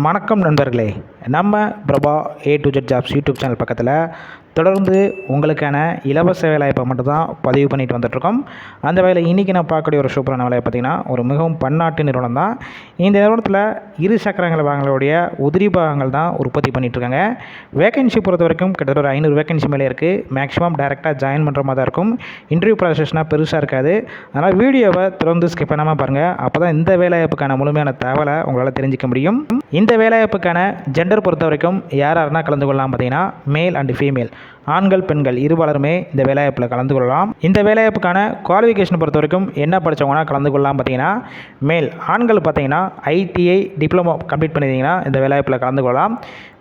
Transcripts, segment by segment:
வணக்கம் நண்பர்களே. நம்ம Prabha A to Z jobs YouTube channel பக்கத்தில் தொடர்ந்து உங்களுக்கான இலவச வேலைவாய்ப்பை மட்டும் தான் பதிவு பண்ணிட்டு வந்துட்ருக்கோம் அந்த வேலை இன்றைக்கி நான் பார்க்கக்கூடிய ஒரு சூப்பரான வேலையை பார்த்திங்கன்னா ஒரு மிகவும் பன்னாட்டு நிறுவனம் தான். இந்த நிறுவனத்தில் இரு சக்கரங்கள் வாகனங்களுடைய உதிரி பாகங்கள் தான் உற்பத்தி பண்ணிகிட்ருக்காங்க வேகன்சி பொறுத்த வரைக்கும் கிட்டத்தட்ட ஒரு ஐநூறு வேகன்சி மேலே இருக்குது மேக்ஸிமம் டேரெக்டாக ஜாயின் பண்ணுற மாதிரி தான் இருக்கும். இன்டர்வியூ ப்ராசஸ்னால் பெருசாக இருக்காது. அதனால் வீடியோவை தொடர்ந்து ஸ்கிப் பண்ணாமல் பாருங்கள் அப்போ தான் இந்த வேலைவாய்ப்புக்கான முழுமையான தகவலை உங்களால் தெரிஞ்சிக்க முடியும். இந்த வேலைவாய்ப்புக்கான ஜெண்டர் பொறுத்த வரைக்கும் யார் யாருன்னா கலந்து கொள்ளலாம் பார்த்தீங்கன்னா மேல் அண்ட் ஃபீமேல் ஆண்கள் பெண்கள் இருபாலருமே இந்த வேலைவாய்ப்பில் கலந்து கொள்ளலாம். இந்த வேலைவாய்ப்புக்கான குவாலிஃபிகேஷன் பொறுத்த வரைக்கும் என்ன படித்தவங்கன்னா கலந்து கொள்ளலாம் பார்த்தீங்கன்னா மேல் ஆண்கள் பார்த்தீங்கன்னா ஐடிஐ டிப்ளமோ கம்ப்ளீட் பண்ணியிருந்தீங்கன்னா இந்த வேலைவாய்ப்பில் கலந்து கொள்ளலாம்.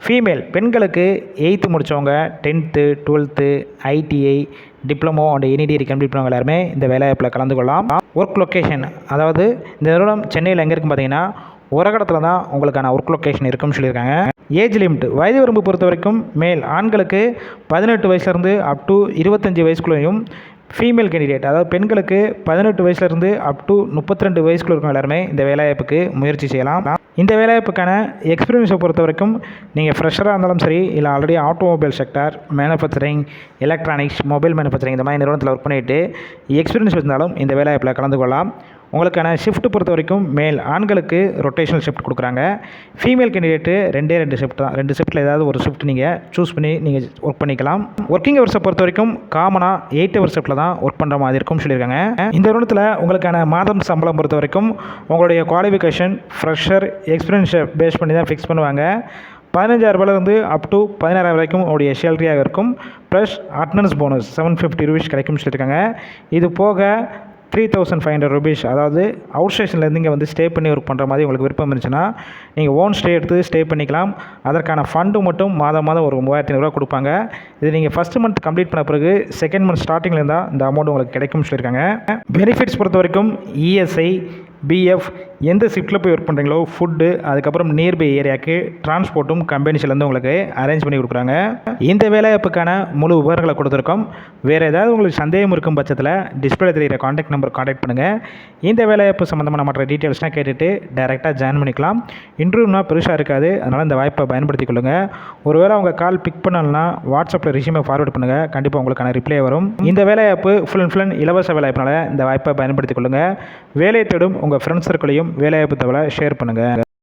ஃபீமேல் பெண்களுக்கு எயித்து முடித்தவங்க tenth twelfth ITI diploma and any degree complete பண்ணவங்க எல்லாருமே இந்த வேலைவாய்ப்பில் கலந்து கொள்ளலாம். ஒர்க் லொக்கேஷன் அதாவது இந்த நிறுவனம் சென்னையில் எங்கே இருக்கும் பார்த்தீங்கன்னா உரகடத்தில் தான் உங்களுக்கான ஒர்க் லொக்கேஷன் இருக்குன்னு சொல்லியிருக்காங்க. ஏஜ் லிமிட் வயது வரம்பு பொறுத்த வரைக்கும் மேல் ஆண்களுக்கு பதினெட்டு வயசுலேருந்து அப் டு இருபத்தஞ்சி வயசுக்குள்ளேயும் ஃபீமேல் கேண்டிடேட் அதாவது பெண்களுக்கு பதினெட்டு வயசுலேருந்து அப் டு முப்பத்தி ரெண்டு வயசுக்குள்ள இருக்கும் எல்லாருமே இந்த வேலைவாய்ப்புக்கு முயற்சி செய்யலாம். இந்த வேலைவாய்ப்புக்கான எக்ஸ்பீரியன்ஸை பொறுத்த வரைக்கும் நீங்கள் ஃப்ரெஷராக இருந்தாலும் சரி இல்லை already automobile sector manufacturing electronics mobile manufacturing இந்த மாதிரி நிறுவனத்தில் ஒர்க் பண்ணிவிட்டு எக்ஸ்பீரியன்ஸ் இருந்தாலும் இந்த வேலைவாய்ப்பில் கலந்து கொள்ளலாம் உங்களுக்கான ஷிஃப்ட் பொறுத்த வரைக்கும் மேல் ஆண்களுக்கு ரொட்டேஷனல் ஷிஃப்ட் கொடுக்குறாங்க. ஃபீமேல் கேண்டிடேட்டு ரெண்டே ரெண்டு ஷிஃப்ட் தான். ரெண்டு ஷிஃப்ட்டில் ஏதாவது ஒரு ஷிஃப்ட் நீங்கள் சூஸ் பண்ணி நீங்கள் ஒர்க் பண்ணிக்கலாம். ஒர்க்கிங் ஹவர்ஸை பொறுத்த வரைக்கும் காமனாக எயிட் ஹவர் ஷிஃப்ட்டில் தான் ஒர்க் பண்ணுற மாதிரி இருக்கும்னு சொல்லியிருக்காங்க. இந்த நிறுவனத்தில் உங்களுக்கான மாதம் சம்பளம் பொறுத்த வரைக்கும் உங்களுடைய குவாலிஃபிகேஷன் ஃப்ரெஷர் எக்ஸ்பீரியன்ஸை பேஸ் பண்ணி தான் ஃபிக்ஸ் பண்ணுவாங்க. பதினஞ்சாயிரரூபாலேருந்து அப் டு பதினாறாயிரம் வரைக்கும் உடைய சேலரியாக இருக்கும். Plus attendance bonus seven fifty rupees கிடைக்கும்னு சொல்லியிருக்காங்க. இது போக three thousand five hundred rupees அதாவது அவுட் ஸ்டேஷன்லேருந்து இங்கே வந்து ஸ்டே பண்ணி ஒர்க் பண்ணுற மாதிரி உங்களுக்கு விருப்பம் இருந்துச்சுன்னா நீங்கள் ஓன் ஸ்டே எடுத்து ஸ்டே பண்ணிக்கலாம். அதற்கான ஃபண்டு மட்டும் மாதம் மாதம் ஒரு மூவாயிரத்தி ஐநூறுரூவா கொடுப்பாங்க. இது நீங்கள் ஃபஸ்ட் மந்த் கம்ப்ளீட் பண்ண பிறகு செகண்ட் மந்த் ஸ்டார்டிங்கில் இருந்தால் இந்த அமௌண்ட் உங்களுக்கு கிடைக்கும்னு சொல்லியிருக்காங்க. பெனிஃபிட்ஸ் பொறுத்த வரைக்கும் இஎஸ்ஐ பிஎஃப் எந்த ஷிஃப்ட்டில் போய் ஒர்க் பண்ணுறீங்களோ ஃபுட்டு அதுக்கப்புறம் நியர்பை ஏரியாவுக்கு டிரான்ஸ்போர்ட்டும் கம்பெனிஸ்லேருந்து உங்களுக்கு அரேஞ்ச் பண்ணி கொடுக்குறாங்க. இந்த வேலைவாய்ப்புக்கான முழு விவரங்களை கொடுத்துருக்கோம். வேறு ஏதாவது உங்களுக்கு சந்தேகம் இருக்கும் பட்சத்தில் டிஸ்பிளே தெரிகிற காண்டாக்ட் நம்பர் காண்டாக்ட் பண்ணுங்கள் இந்த வேலைவாய்ப்பு சம்மந்தமான மற்ற டீட்டெயில்ஸ்லாம் கேட்டுட்டு டேரெக்டாக ஜாயின் பண்ணிக்கலாம். இன்டர்வியூனா பெருசாக இருக்காது. அதனால் இந்த வாய்ப்பை பயன்படுத்தி கொள்ளுங்கள் ஒருவேளை அவங்க கால் பிக் பண்ணலன்னா வாட்ஸ்அப்பில் ரிசியூமை ஃபார்வர்ட் பண்ணுங்கள் கண்டிப்பாக உங்களுக்கான ரிப்ளை வரும். இந்த வேலைவாய்ப்பு ஃபுல் அண்ட் ஃபுல் இலவச வேலைவாய்ப்பினால இந்த வாய்ப்பை பயன்படுத்தி கொள்ளுங்கள் வேலையை தேடும் உங்கள் ஃப்ரெண்ட்ஸ் சர்க்கிளையும் வேலைவாய்ப்பு தகவலை ஷேர் பண்ணுங்கள்